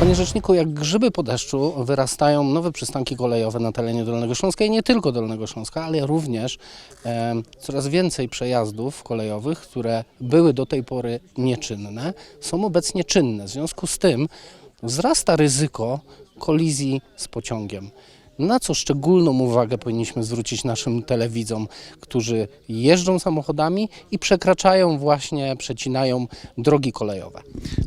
Panie Rzeczniku, jak grzyby po deszczu wyrastają nowe przystanki kolejowe na terenie Dolnego Śląska i nie tylko Dolnego Śląska, ale również e, coraz więcej przejazdów kolejowych, które były do tej pory nieczynne, są obecnie czynne. W związku z tym wzrasta ryzyko kolizji z pociągiem. Na co szczególną uwagę powinniśmy zwrócić naszym telewidzom, którzy jeżdżą samochodami i przekraczają właśnie, przecinają drogi kolejowe?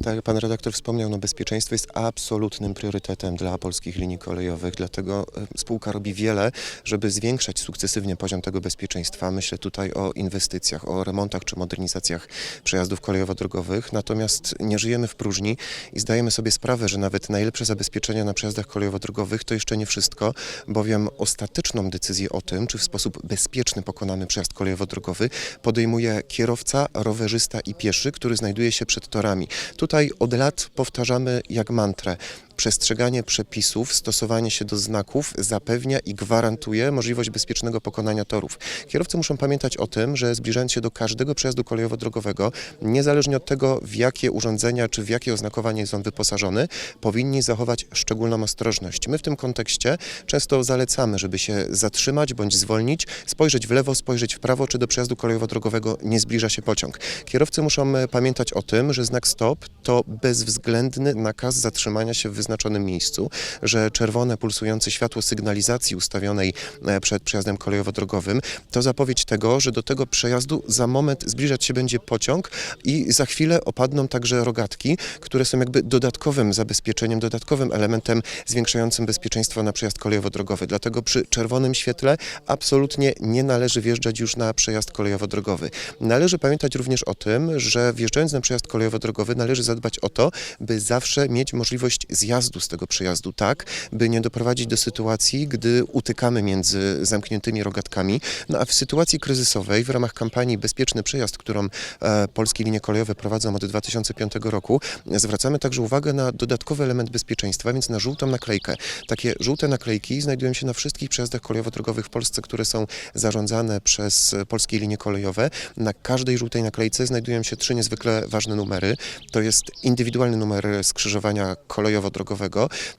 Tak pan redaktor wspomniał, no bezpieczeństwo jest absolutnym priorytetem dla polskich linii kolejowych, dlatego e, spółka robi wiele, żeby zwiększać sukcesywnie poziom tego bezpieczeństwa. Myślę tutaj o inwestycjach, o remontach czy modernizacjach przejazdów kolejowo-drogowych, natomiast nie żyjemy w próżni i zdajemy sobie sprawę, że nawet najlepsze zabezpieczenia na przejazdach kolejowo-drogowych to jeszcze nie wszystko, bowiem ostateczną decyzję o tym, czy w sposób bezpieczny pokonamy przejazd kolejowo-drogowy, podejmuje kierowca, rowerzysta i pieszy, który znajduje się przed torami. Tutaj od lat powtarzamy jak mantrę. Przestrzeganie przepisów, stosowanie się do znaków zapewnia i gwarantuje możliwość bezpiecznego pokonania torów. Kierowcy muszą pamiętać o tym, że zbliżając się do każdego przejazdu kolejowo-drogowego, niezależnie od tego, w jakie urządzenia czy w jakie oznakowanie jest on wyposażony, powinni zachować szczególną ostrożność. My w tym kontekście często zalecamy, żeby się zatrzymać bądź zwolnić, spojrzeć w lewo, spojrzeć w prawo, czy do przejazdu kolejowo-drogowego nie zbliża się pociąg. Kierowcy muszą pamiętać o tym, że znak stop to bezwzględny nakaz zatrzymania się w wyznaczonym miejscu, że czerwone pulsujące światło sygnalizacji ustawionej e, przed przejazdem kolejowo-drogowym to zapowiedź tego, że do tego przejazdu za moment zbliżać się będzie pociąg i za chwilę opadną także rogatki, które są jakby dodatkowym zabezpieczeniem, dodatkowym elementem zwiększającym bezpieczeństwo na przejazd kolejowo-drogowy. Dlatego przy czerwonym świetle absolutnie nie należy wjeżdżać już na przejazd kolejowo-drogowy. Należy pamiętać również o tym, że wjeżdżając na przejazd kolejowo-drogowy należy zadbać o to, by zawsze mieć możliwość zjazdu z tego przejazdu tak, by nie doprowadzić do sytuacji, gdy utykamy między zamkniętymi rogatkami. No a w sytuacji kryzysowej w ramach kampanii Bezpieczny Przejazd, którą e, polskie linie kolejowe prowadzą od 2005 roku, zwracamy także uwagę na dodatkowy element bezpieczeństwa, więc na żółtą naklejkę. Takie żółte naklejki znajdują się na wszystkich przejazdach kolejowo-drogowych w Polsce, które są zarządzane przez polskie linie kolejowe. Na każdej żółtej naklejce znajdują się trzy niezwykle ważne numery. To jest indywidualny numer skrzyżowania kolejowo-drogowego,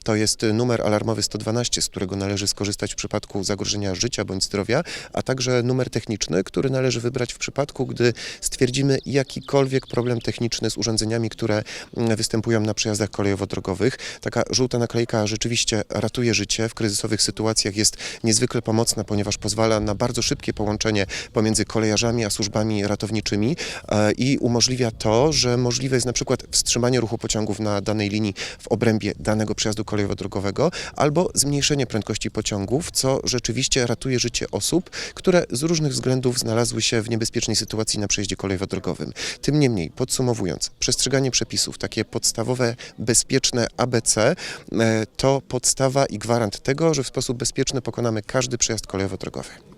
to jest numer alarmowy 112, z którego należy skorzystać w przypadku zagrożenia życia bądź zdrowia, a także numer techniczny, który należy wybrać w przypadku, gdy stwierdzimy jakikolwiek problem techniczny z urządzeniami, które mm, występują na przejazdach kolejowo-drogowych. Taka żółta naklejka rzeczywiście ratuje życie. W kryzysowych sytuacjach jest niezwykle pomocna, ponieważ pozwala na bardzo szybkie połączenie pomiędzy kolejarzami a służbami ratowniczymi e, i umożliwia to, że możliwe jest na przykład wstrzymanie ruchu pociągów na danej linii w obrębie danego przejazdu kolejowo-drogowego albo zmniejszenie prędkości pociągów, co rzeczywiście ratuje życie osób, które z różnych względów znalazły się w niebezpiecznej sytuacji na przejeździe kolejowo-drogowym. Tym niemniej, podsumowując, przestrzeganie przepisów, takie podstawowe, bezpieczne ABC, e, to podstawa i gwarant tego, że w sposób bezpieczny pokonamy każdy przejazd kolejowo-drogowy.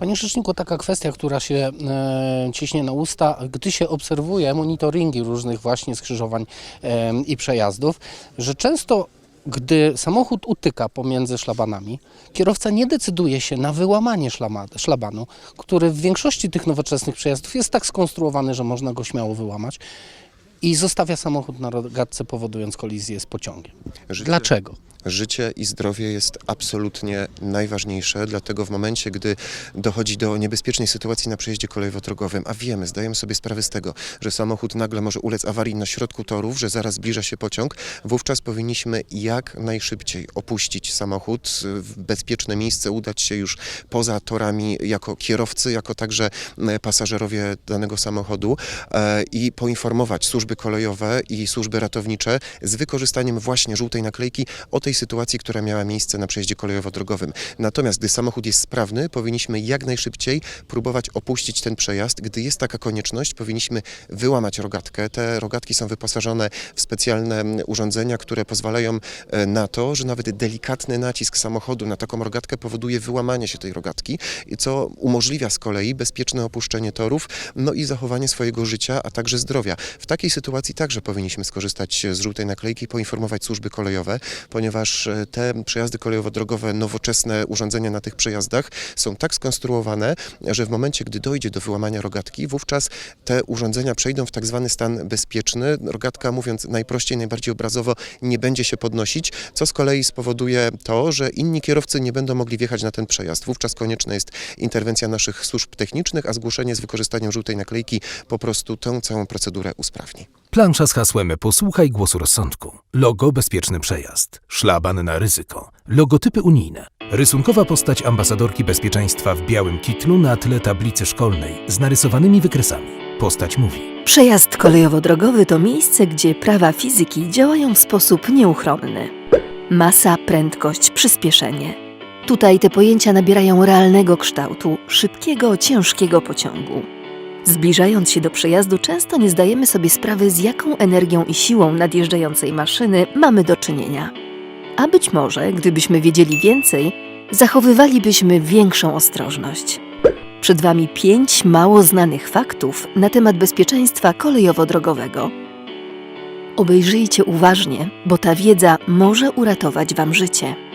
Panie Rzeczniku, taka kwestia, która się e, ciśnie na usta, gdy się obserwuje monitoringi różnych właśnie skrzyżowań e, i przejazdów, że często gdy samochód utyka pomiędzy szlabanami, kierowca nie decyduje się na wyłamanie szlama, szlabanu, który w większości tych nowoczesnych przejazdów jest tak skonstruowany, że można go śmiało wyłamać i zostawia samochód na rogatce, powodując kolizję z pociągiem. Dlaczego? Życie i zdrowie jest absolutnie najważniejsze, dlatego w momencie, gdy dochodzi do niebezpiecznej sytuacji na przejeździe kolejowo-drogowym, a wiemy, zdajemy sobie sprawę z tego, że samochód nagle może ulec awarii na środku torów, że zaraz zbliża się pociąg, wówczas powinniśmy jak najszybciej opuścić samochód, w bezpieczne miejsce, udać się już poza torami jako kierowcy, jako także e, pasażerowie danego samochodu e, i poinformować służby kolejowe i służby ratownicze z wykorzystaniem właśnie żółtej naklejki o tej sytuacji, która miała miejsce na przejeździe kolejowo-drogowym. Natomiast gdy samochód jest sprawny, powinniśmy jak najszybciej próbować opuścić ten przejazd. Gdy jest taka konieczność, powinniśmy wyłamać rogatkę. Te rogatki są wyposażone w specjalne mm, urządzenia, które pozwalają e, na to, że nawet delikatny nacisk samochodu na taką rogatkę powoduje wyłamanie się tej rogatki, i co umożliwia z kolei bezpieczne opuszczenie torów, no i zachowanie swojego życia, a także zdrowia. W takiej sytuacji także powinniśmy skorzystać z żółtej naklejki, poinformować służby kolejowe, ponieważ e, te przejazdy kolejowo-drogowe, nowoczesne urządzenia na tych przejazdach są tak skonstruowane, że w momencie, gdy dojdzie do wyłamania rogatki, wówczas te urządzenia przejdą w tak zwany stan bezpieczny. Rogatka, mówiąc najprościej, najbardziej obrazowo, nie będzie się podnosić, co z kolei spowoduje to, że inni kierowcy nie będą mogli wjechać na ten przejazd. Wówczas konieczna jest interwencja naszych służb technicznych, a zgłoszenie z wykorzystaniem żółtej naklejki po prostu tę całą procedurę usprawni. Plansza z hasłem Posłuchaj głosu rozsądku. Logo Bezpieczny Przejazd. Szlaban na ryzyko. Logotypy unijne. Rysunkowa postać ambasadorki bezpieczeństwa w białym kitlu na tle tablicy szkolnej z narysowanymi wykresami. Postać mówi. Przejazd kolejowo-drogowy to miejsce, gdzie prawa fizyki działają w sposób nieuchronny. Masa, prędkość, przyspieszenie. Tutaj te pojęcia nabierają realnego kształtu szybkiego, ciężkiego pociągu. Zbliżając się do przejazdu, często nie zdajemy sobie sprawy, z jaką energią i siłą nadjeżdżającej maszyny mamy do czynienia. A być może, gdybyśmy wiedzieli więcej, zachowywalibyśmy większą ostrożność. Przed Wami pięć mało znanych faktów na temat bezpieczeństwa kolejowo-drogowego. Obejrzyjcie uważnie, bo ta wiedza może uratować Wam życie.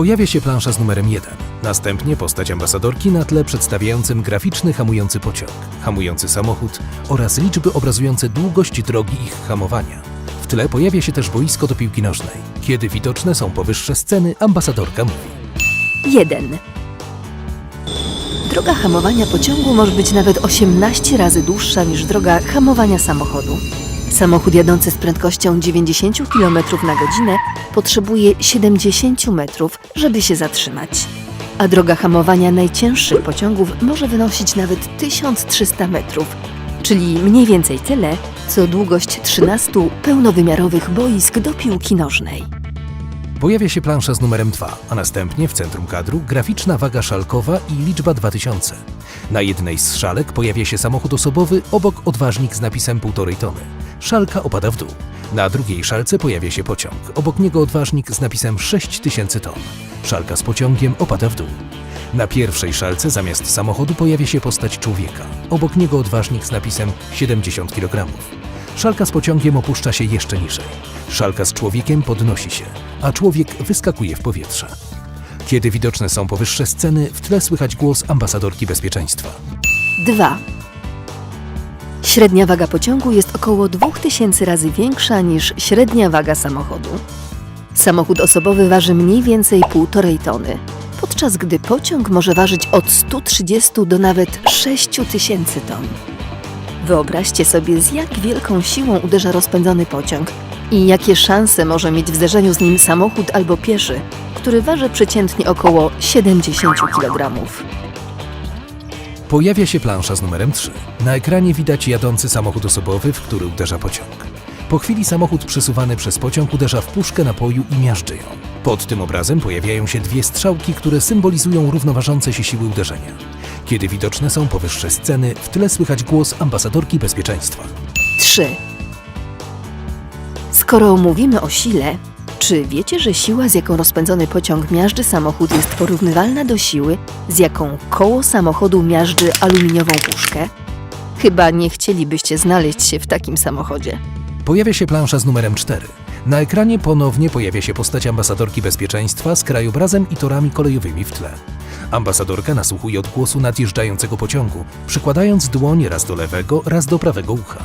Pojawia się plansza z numerem 1. Następnie postać ambasadorki na tle przedstawiającym graficzny hamujący pociąg, hamujący samochód oraz liczby obrazujące długość drogi ich hamowania. W tle pojawia się też boisko do piłki nożnej. Kiedy widoczne są powyższe sceny, ambasadorka mówi. 1. Droga hamowania pociągu może być nawet 18 razy dłuższa niż droga hamowania samochodu. Samochód jadący z prędkością 90 km na godzinę potrzebuje 70 metrów, żeby się zatrzymać. A droga hamowania najcięższych pociągów może wynosić nawet 1300 metrów, czyli mniej więcej tyle, co długość 13 pełnowymiarowych boisk do piłki nożnej. Pojawia się plansza z numerem 2, a następnie w centrum kadru graficzna waga szalkowa i liczba 2000. Na jednej z szalek pojawia się samochód osobowy, obok odważnik z napisem 1,5 tony. Szalka opada w dół. Na drugiej szalce pojawia się pociąg, obok niego odważnik z napisem 6000 ton. Szalka z pociągiem opada w dół. Na pierwszej szalce zamiast samochodu pojawia się postać człowieka, obok niego odważnik z napisem 70 kg. Szalka z pociągiem opuszcza się jeszcze niżej. Szalka z człowiekiem podnosi się, a człowiek wyskakuje w powietrze. Kiedy widoczne są powyższe sceny, w tle słychać głos ambasadorki bezpieczeństwa. 2. Średnia waga pociągu jest około 2000 razy większa niż średnia waga samochodu. Samochód osobowy waży mniej więcej 1,5 tony, podczas gdy pociąg może ważyć od 130 do nawet 6000 ton. Wyobraźcie sobie, z jak wielką siłą uderza rozpędzony pociąg i jakie szanse może mieć w zderzeniu z nim samochód albo pieszy, który waży przeciętnie około 70 kg. Pojawia się plansza z numerem 3. Na ekranie widać jadący samochód osobowy, w który uderza pociąg. Po chwili samochód przesuwany przez pociąg uderza w puszkę napoju i miażdży ją. Pod tym obrazem pojawiają się dwie strzałki, które symbolizują równoważące się siły uderzenia. Kiedy widoczne są powyższe sceny, w tle słychać głos ambasadorki bezpieczeństwa. 3. Skoro mówimy o sile, czy wiecie, że siła, z jaką rozpędzony pociąg miażdży samochód, jest porównywalna do siły, z jaką koło samochodu miażdży aluminiową puszkę? Chyba nie chcielibyście znaleźć się w takim samochodzie. Pojawia się plansza z numerem 4. Na ekranie ponownie pojawia się postać ambasadorki bezpieczeństwa z krajobrazem i torami kolejowymi w tle. Ambasadorka nasłuchuje odgłosu nadjeżdżającego pociągu, przykładając dłoń raz do lewego, raz do prawego ucha.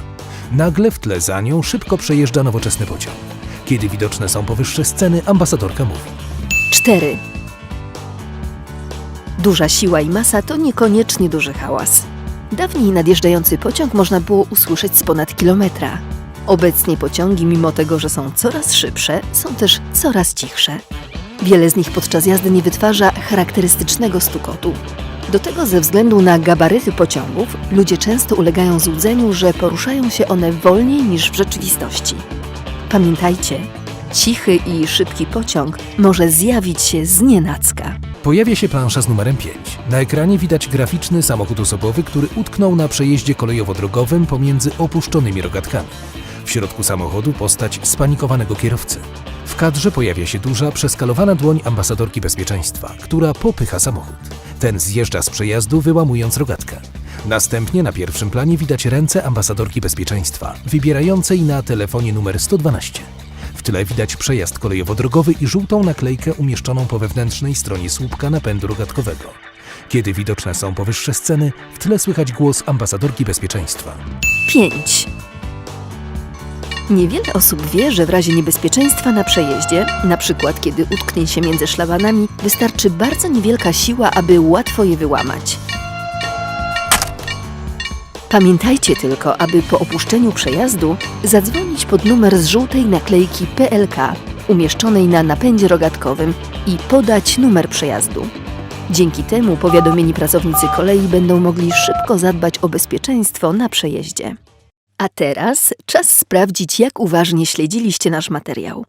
Nagle w tle za nią szybko przejeżdża nowoczesny pociąg. Kiedy widoczne są powyższe sceny, ambasadorka mówi. 4. Duża siła i masa to niekoniecznie duży hałas. Dawniej nadjeżdżający pociąg można było usłyszeć z ponad kilometra. Obecnie pociągi, mimo tego, że są coraz szybsze, są też coraz cichsze. Wiele z nich podczas jazdy nie wytwarza charakterystycznego stukotu. Do tego ze względu na gabaryty pociągów ludzie często ulegają złudzeniu, że poruszają się one wolniej niż w rzeczywistości. Pamiętajcie, cichy i szybki pociąg może zjawić się z nienacka. Pojawia się plansza z numerem 5. Na ekranie widać graficzny samochód osobowy, który utknął na przejeździe kolejowo-drogowym pomiędzy opuszczonymi rogatkami. W środku samochodu postać spanikowanego kierowcy. W kadrze pojawia się duża, przeskalowana dłoń ambasadorki bezpieczeństwa, która popycha samochód. Ten zjeżdża z przejazdu, wyłamując rogatkę. Następnie na pierwszym planie widać ręce ambasadorki bezpieczeństwa, wybierającej na telefonie numer 112. W tle widać przejazd kolejowo-drogowy i żółtą naklejkę umieszczoną po wewnętrznej stronie słupka napędu rogatkowego. Kiedy widoczne są powyższe sceny, w tle słychać głos ambasadorki bezpieczeństwa. 5. Niewiele osób wie, że w razie niebezpieczeństwa na przejeździe, na przykład kiedy utknie się między szlabanami, wystarczy bardzo niewielka siła, aby łatwo je wyłamać. Pamiętajcie tylko, aby po opuszczeniu przejazdu zadzwonić pod numer z żółtej naklejki PLK umieszczonej na napędzie rogatkowym i podać numer przejazdu. Dzięki temu powiadomieni pracownicy kolei będą mogli szybko zadbać o bezpieczeństwo na przejeździe. A teraz czas sprawdzić, jak uważnie śledziliście nasz materiał.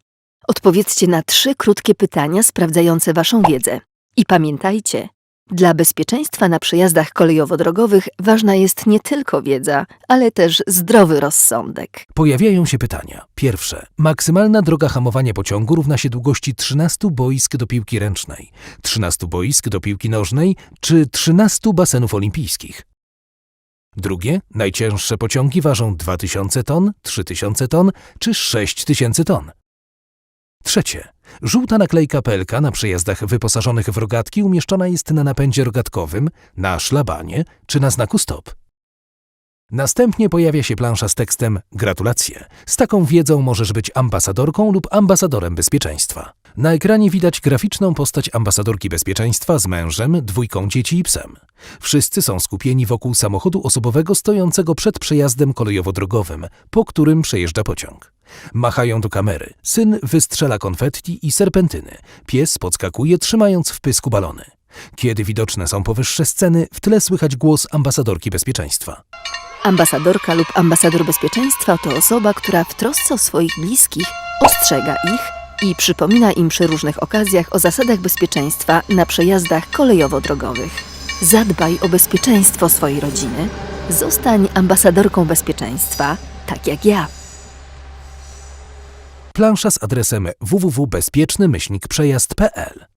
Odpowiedzcie na trzy krótkie pytania sprawdzające Waszą wiedzę. I pamiętajcie, dla bezpieczeństwa na przejazdach kolejowo-drogowych ważna jest nie tylko wiedza, ale też zdrowy rozsądek. Pojawiają się pytania. Pierwsze. Maksymalna droga hamowania pociągu równa się długości 13 boisk do piłki ręcznej, 13 boisk do piłki nożnej czy 13 basenów olimpijskich. Drugie. Najcięższe pociągi ważą 2000 ton, 3000 ton czy 6000 ton. Trzecie. Żółta naklejka PLK na przejazdach wyposażonych w rogatki umieszczona jest na napędzie rogatkowym, na szlabanie czy na znaku stop. Następnie pojawia się plansza z tekstem Gratulacje. Z taką wiedzą możesz być ambasadorką lub ambasadorem bezpieczeństwa. Na ekranie widać graficzną postać ambasadorki bezpieczeństwa z mężem, dwójką dzieci i psem. Wszyscy są skupieni wokół samochodu osobowego stojącego przed przejazdem kolejowo-drogowym, po którym przejeżdża pociąg. Machają do kamery. Syn wystrzela konfetti i serpentyny. Pies podskakuje, trzymając w pysku balony. Kiedy widoczne są powyższe sceny, w tle słychać głos ambasadorki bezpieczeństwa. Ambasadorka lub ambasador bezpieczeństwa to osoba, która w trosce o swoich bliskich ostrzega ich i przypomina im przy różnych okazjach o zasadach bezpieczeństwa na przejazdach kolejowo-drogowych. Zadbaj o bezpieczeństwo swojej rodziny. Zostań ambasadorką bezpieczeństwa, tak jak ja. Plansza z adresem www.bezpieczny-przejazd.pl